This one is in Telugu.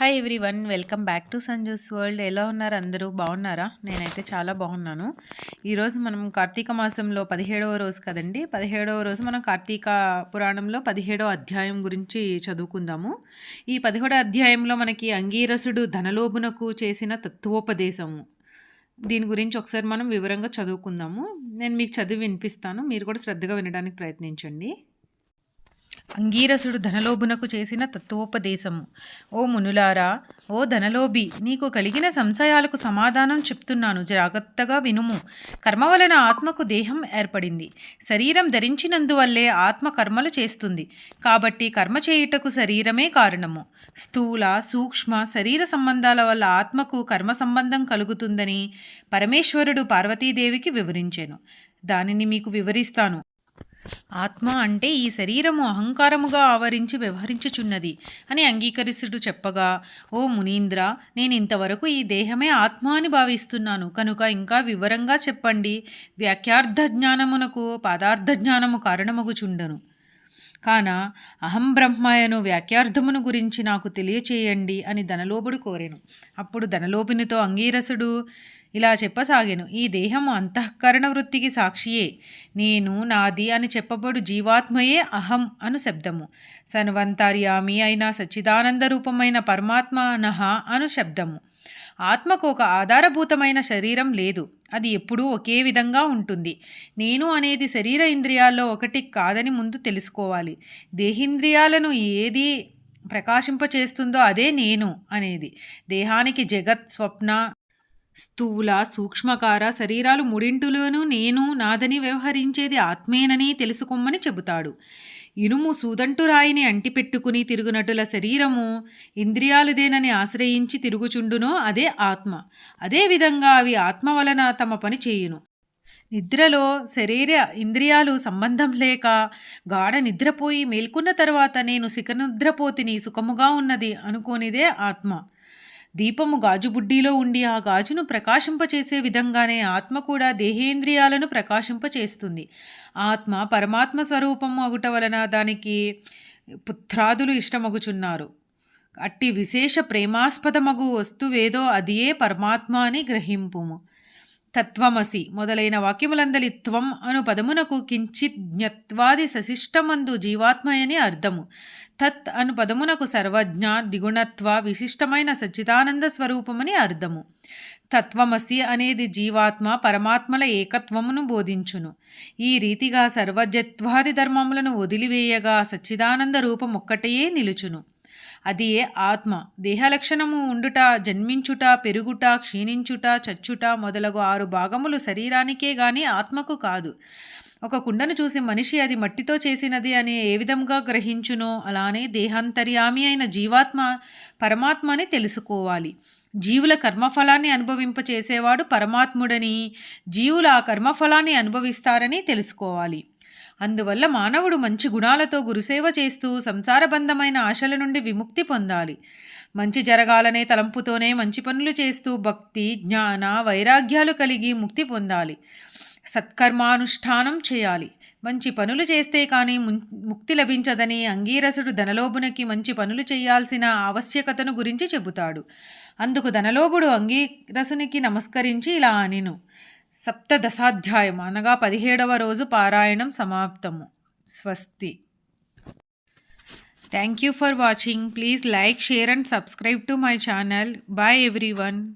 Hi everyone welcome back to Sanju's world ఎలా ఉన్నారు అందరూ? బాగున్నారా? నేనైతే చాలా బాగున్నాను. ఈరోజు మనం కార్తీక మాసంలో పదిహేడవ రోజు కదండి? పదిహేడవ రోజు మనం కార్తీక పురాణంలో పదిహేడవ అధ్యాయం గురించి చదువుకుందాము. ఈ పదిహేడవ అధ్యాయంలో మనకి అంగీరసుడు ధనలోభునకు చేసిన తత్వోపదేశము. దీని గురించి ఒకసారి మనం వివరంగా చదువుకుందాము. నేను మీకు చదివి వినిపిస్తాను. మీరు కూడా శ్రద్ధగా వినడానికి ప్రయత్నించండి. అంగీరసుడు ధనలోభునకు చేసిన తత్వోపదేశము. ఓ మునులారా ఓ ధనలోభి నీకు కలిగిన సంశయాలకు సమాధానం చెప్తున్నాను. జాగ్రత్తగా వినుము. కర్మ వలన ఆత్మకు దేహం ఏర్పడింది. శరీరం ధరించినందువల్లే ఆత్మ కర్మలు చేస్తుంది. కాబట్టి కర్మ చేయుటకు శరీరమే కారణము. స్థూల సూక్ష్మ శరీర సంబంధాల వల్ల ఆత్మకు కర్మ సంబంధం కలుగుతుందని పరమేశ్వరుడు పార్వతీదేవికి వివరించాను. దానిని మీకు వివరిస్తాను. ఆత్మ అంటే ఈ శరీరము అహంకారముగా ఆవరించి వ్యవహరించుచున్నది అని అంగీకరిస్తుడు చెప్పగా ఓ మునీంద్ర నేను ఇంతవరకు ఈ దేహమే ఆత్మ అని భావిస్తున్నాను. కనుక ఇంకా వివరంగా చెప్పండి. వ్యాఖ్యార్థ జ్ఞానమునకు పదార్థ జ్ఞానము కారణమగుచుండను. కాన అహం బ్రహ్మయను వ్యాఖ్యార్థమును గురించి నాకు తెలియచేయండి అని ధనలోపుడు కోరెను. అప్పుడు ధనలోపినితో అంగీరసుడు ఇలా చెప్పసాగాను. ఈ దేహం అంతఃకరణ వృత్తికి సాక్షియే. నేను నాది అని చెప్పబడు జీవాత్మయే అహం అను శబ్దము. సన్వంతర్యామి అయిన సచ్చిదానంద రూపమైన పరమాత్మ నహ అను శబ్దము. ఆత్మకు ఒక ఆధారభూతమైన శరీరం లేదు. అది ఎప్పుడూ ఒకే విధంగా ఉంటుంది. నేను అనేది శరీర ఇంద్రియాల్లో ఒకటి కాదని ముందు తెలుసుకోవాలి. దేహింద్రియాలను ఏది ప్రకాశింపచేస్తుందో అదే నేను అనేది. దేహానికి జగత్ స్వప్న స్థూల సూక్ష్మకార శరీరాలు మూడింటిలోనూ నేను నాదని వ్యవహరించేది ఆత్మేనని తెలుసుకోమని చెబుతాడు. ఇనుము సూదంటురాయిని అంటిపెట్టుకుని తిరుగునటుల శరీరము ఇంద్రియాలుదేనని ఆశ్రయించి తిరుగుచుండునో అదే ఆత్మ. అదేవిధంగా అవి ఆత్మ వలన తమ పని చేయును. నిద్రలో శరీర ఇంద్రియాలు సంబంధం లేక గాఢ నిద్రపోయి మేల్కొన్న తర్వాత నేను శిఖనిద్రపోతిని సుఖముగా ఉన్నది అనుకోనిదే ఆత్మ. దీపము గాజుబుడ్డీలో ఉండి ఆ గాజును ప్రకాశింపచేసే విధంగానే ఆత్మ కూడా దేహేంద్రియాలను ప్రకాశింపచేస్తుంది. ఆత్మ పరమాత్మ స్వరూపము అగుట వలన దానికి పుత్రాదులు ఇష్టమగుచున్నారు. అట్టి విశేష ప్రేమాస్పదమగు వస్తువేదో అదియే పరమాత్మ అని గ్రహింపుము. తత్వమసి మొదలైన వాక్యములందలి త్వం అను పదమునకు కించిత్ జ్ఞత్వాది సశిష్టమందు జీవాత్మయని అర్థము. తత్ అను పదమునకు సర్వజ్ఞ దిగుణత్వ విశిష్టమైన సచ్చిదానంద స్వరూపమని అర్థము. తత్వమసి అనేది జీవాత్మ పరమాత్మల ఏకత్వమును బోధించును. ఈ రీతిగా సర్వజత్వాది ధర్మములను వదిలివేయగా సచ్చిదానంద రూపం ఒక్కటే నిలుచును. అది ఏ ఆత్మ. దేహలక్షణము ఉండుట జన్మించుట పెరుగుట క్షీణించుట చచ్చుట మొదలగు ఆరు భాగములు శరీరానికే గాని ఆత్మకు కాదు. ఒక కుండను చూసి మనిషి అది మట్టితో చేసినది అని ఏ విధంగా గ్రహించునో అలానే దేహాంతర్యామి అయిన జీవాత్మ పరమాత్మ అని తెలుసుకోవాలి. జీవుల కర్మఫలాన్ని అనుభవింపచేసేవాడు పరమాత్ముడని జీవుల ఆ కర్మఫలాన్ని అనుభవిస్తారని తెలుసుకోవాలి. అందువల్ల మానవుడు మంచి గుణాలతో గురుసేవ చేస్తూ సంసారబంధమైన ఆశల నుండి విముక్తి పొందాలి. మంచి జరగాలనే తలంపుతోనే మంచి పనులు చేస్తూ భక్తి జ్ఞాన వైరాగ్యాలు కలిగి ముక్తి పొందాలి. సత్కర్మానుష్ఠానం చేయాలి. మంచి పనులు చేస్తే కానీ ముక్తి లభించదని అంగీరసుడు ధనలోభునికి మంచి పనులు చేయాల్సిన ఆవశ్యకతను గురించి చెబుతాడు. అందుకు ధనలోభుడు అంగీరసునికి నమస్కరించి ఇలా అనిను. సప్తదశాధ్యాయం అనగా పదిహేడవ రోజు పారాయణం సమాప్తము. స్వస్తి. Thank you for watching please like share and subscribe to my channel bye everyone